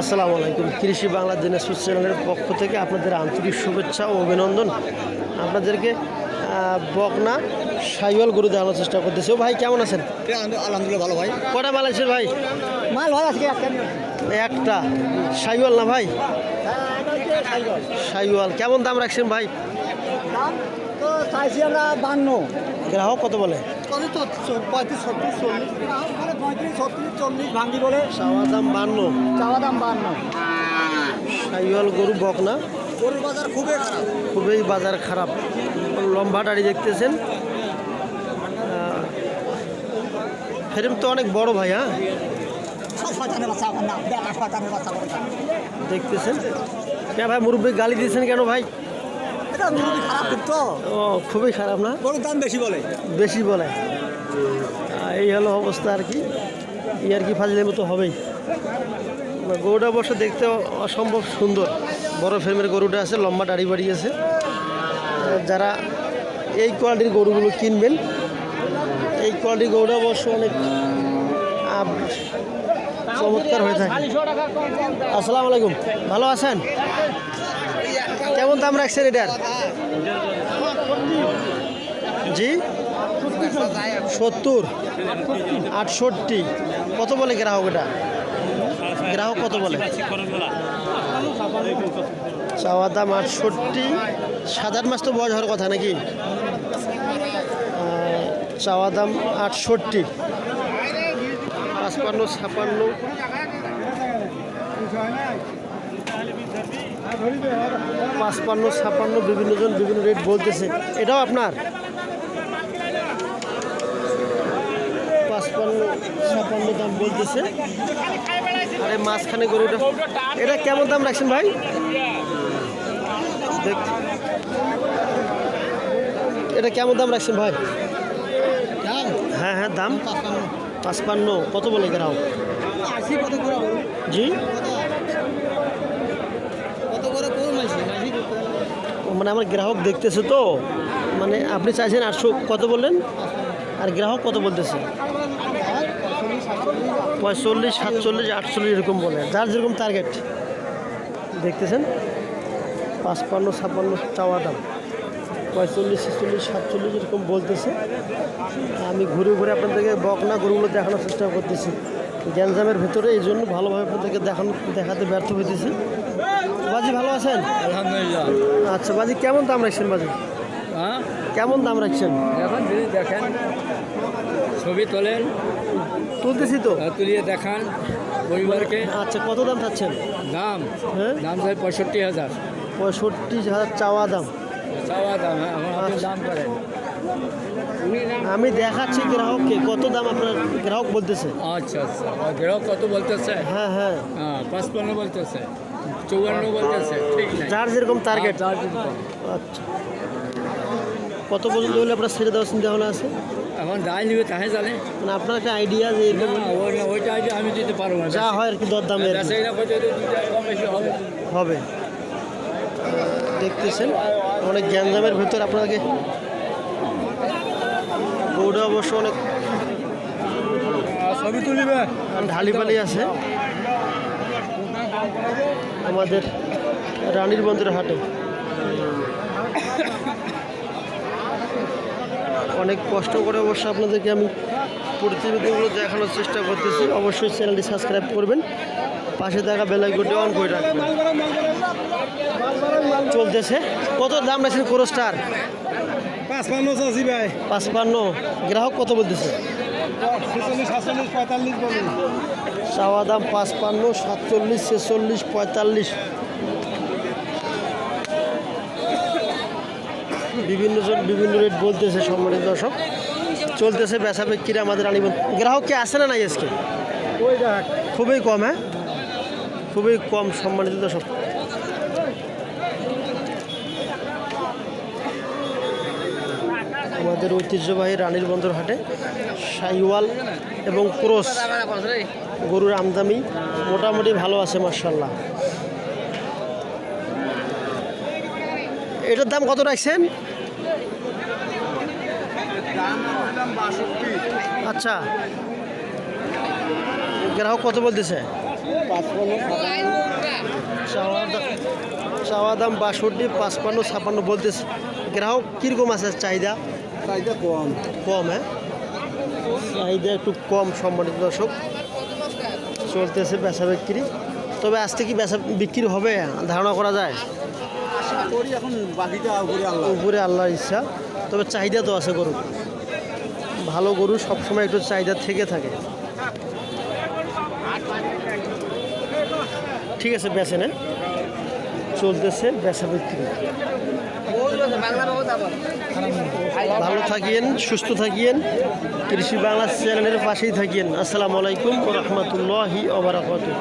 আসসালামু আলাইকুম। কৃষি বাংলা দিনাজপুর চ্যানেলের পক্ষ থেকে আপনাদের আন্তরিক শুভেচ্ছা ও অভিনন্দন। আপনাদেরকে বকনা সাইওয়াল গরু দেখানোর চেষ্টা করতেছি। ও ভাই কেমন আছেন? আলহামদুলিল্লাহ ভালো ভাই। কটা মাল আছে ভাই? মাল ভালো একটা একটা। সাইওয়াল না ভাই? সাইওয়াল। কেমন দাম রাখছেন ভাই? দাম তো চাইছি আমরা বান্ন। গ্রাহক কত বলে? কত তো পঁয়ত্রিশ ছত্রিশ চল্লিশ। মানে পঁয়ত্রিশ ছত্রিশ চল্লিশ ভাঙ্গি বলে। চাওয়া দাম চাওয়া দাম সাইওয়াল গরু বকনা গরুর বাজার খুবই খারাপ। খুবই বাজার খারাপ। লম্বা দাড়ি দেখতেছেন। ফেরেম তো অনেক বড় ভাই হ্যাঁ? করে দেখতেছেন। কে ভাই মুরব্বী গালি দিয়েছেন কেন ভাই? এটা মুরগি খারাপ তো ও খুবই খারাপ না? গরুর দাম বেশি বলে। বেশি বলে। এই হলো অবস্থা আর কি। এই আর কি ফাজলের মতো হবেই। গরুটা অবশ্য দেখতে অসম্ভব সুন্দর। বড় ফ্রেমের গরুটা আছে লম্বা দাড়ি বাড়ি আছে যারা এই কোয়ালিটির গরুগুলো কিনবেন এই কোয়ালিটির গরুটা অবশ্য অনেক চমৎকার হয়ে থাকে। আসসালামু আলাইকুম। ভালো আছেন? কেমন দাম রাখছেন এটার? জি? সত্তর। আটষট্টি। কত বলে গ্রাহক এটা? গ্রাহক কত বলে? চাওয়া দাম আটষট্টি। সাধারণ মাস তো বয়স হওয়ার কথা নাকি? চাওয়া দাম আটষট্টি। পাঁচপান্ন, ছাপান্ন। পাঁচপান্ন ছাপান্ন বিভিন্ন জন বিভিন্ন রেট বলতেছে। এটাও আপনার? পাঁচপান্ন ছাপান্ন দাম বলতেছে। আরে মাঝখানে গরুটা এটা কেমন দাম রাখছেন ভাই? এটা কেমন দাম রাখছেন ভাই? হ্যাঁ হ্যাঁ দাম। পাঁচপান্ন। কত বলে কত জি কত করে কোন মাইছি মাইছি মানে আমার গ্রাহক দেখতেছে তো মানে আপনি চাইছেন আটশো কত বললেন? আর গ্রাহক কত বলতেছে? পঁয়তাল্লিশ, সাতচল্লিশ, আটচল্লিশ এরকম বলে। যার যেরকম টার্গেট দেখতেছেন? পাঁচপান্ন, ছাপ্পান্ন চাওয়া দাম। পঁয়তাল্লিশ, ছেচল্লিশ, সাতচল্লিশ এরকম বলতেছে। আমি ঘুরে ঘুরে আপনাদেরকে বকনা গরুগুলো দেখানোর চেষ্টা করতেছি। গ্যাঞ্জামের ভেতরে এই জন্য ভালোভাবে আপনাদেরকে দেখানো দেখাতে ব্যর্থ হইতেছি। বাজি ভালো আছেন? আলহামদুলিল্লাহ। আচ্ছা বাজি কেমন দাম রাখছেন বাজি? হ্যাঁ? কেমন দাম রাখছেন? এখন যদি দেখেন ছবি তোলেন। তুলতেছি তো। আর তুলিয়ে দেখান পরিবারকে। আচ্ছা কত দাম থাকছেন দাম? হ্যাঁ? দাম চাই পঁয়ষট্টি হাজার। পঁয়ষট্টি হাজার চাওয়া দাম। হ্যাঁ আমি দেখাচ্ছি গ্রাহককে কত দাম আপনার গ্রাহক বলতেছে? আচ্ছা আচ্ছা। গ্রাহক কত বলতেছে? হ্যাঁ হ্যাঁ। হ্যাঁ পাঁচপান্ন বলতেছে। চৌয়ান্ন বলতেছে যার যেরকম টার্গেট যার আচ্ছা। কত পর্যন্ত হলে আপনার ছেড়ে দেওয়ার চিন্তা ভাবনা আছে? এখন যাই নিবে তাহে জানে। মানে আপনার একটা আইডিয়া যে ওইটা আইডিয়া আমি দিতে পারব না। যা হয় আর কি দরদামে আর কি বেচাইরা কত যদি দুইটা কম বেশি হবে। হবে। দেখতেছেন। অনেক গ্যাঞ্জামের ভেতর আপনাকে গৌড়া অবশ্য অনেক ছবি তুলিবে। ঢালিপালি আছে। আমাদের রানীর বন্দরের হাটে। অনেক কষ্ট করে অবশ্য আপনাদেরকে আমি প্রতিবেদনগুলো দেখানোর চেষ্টা করতেছি। অবশ্যই চ্যানেলটি সাবস্ক্রাইব করবেন। পাশে থাকা বেলাইকনটি অন করে রাখবেন। চলতেছে। কত দাম রাখছেন কোরস্টার? পাঁচপান্ন চাষি ভাই। পাঁচপান্ন। গ্রাহক কত বলতেছে? চাওয়া দাম পাঁচপান্ন সাতচল্লিশ ছেচল্লিশ পঁয়তাল্লিশ। বিভিন্ন জন বিভিন্ন রেট বলতেছে সম্মানিত দর্শক। চলতেছে বেচা বিক্রি আমাদের আনিব গ্রাহক কি আসে না নাই আজকে? খুবই কম হ্যাঁ? খুবই কম সম্মানিত দর্শক। আমাদের ঐতিহ্যবাহী রানীর বন্দর হাটে সাইওয়াল এবং ক্রোস গরুর আমদামি মোটামুটি ভালো আছে মার্শাল্লাহ এটার দাম কত রাখছেন? আচ্ছা। গ্রাহক কত বলতেছে? চাওয়া দাম বাষট্টি পাঁচপান্ন ছাপান্ন বলতেছে। গ্রাহক কীরকম আছে চাহিদা? চাহিদা কম। কম হ্যাঁ? চাহিদা একটু কম সম্মানিত দর্শক। চলতেছে বেচা বিক্রি। তবে আজকে কি বেচা বিক্রি হবে? ধারণা করা যায়? আশা করি এখন বাকিটা উপরে আল্লাহ। উপরে আল্লাহর ইচ্ছা। তবে চাহিদা তো আছে গরু ভালো গরু সবসময় একটু চাহিদা থেকে থাকে। ঠিক আছে, বেচে না চলতেছে বেচা বিক্রি। ভালো থাকিয়েন সুস্থ থাকিয়েন কৃষি বাংলা চ্যানেলের পাশেই থাকিয়েন আসসালামু আলাইকুম রহমতুল্লাহি ওবরাকাতুহ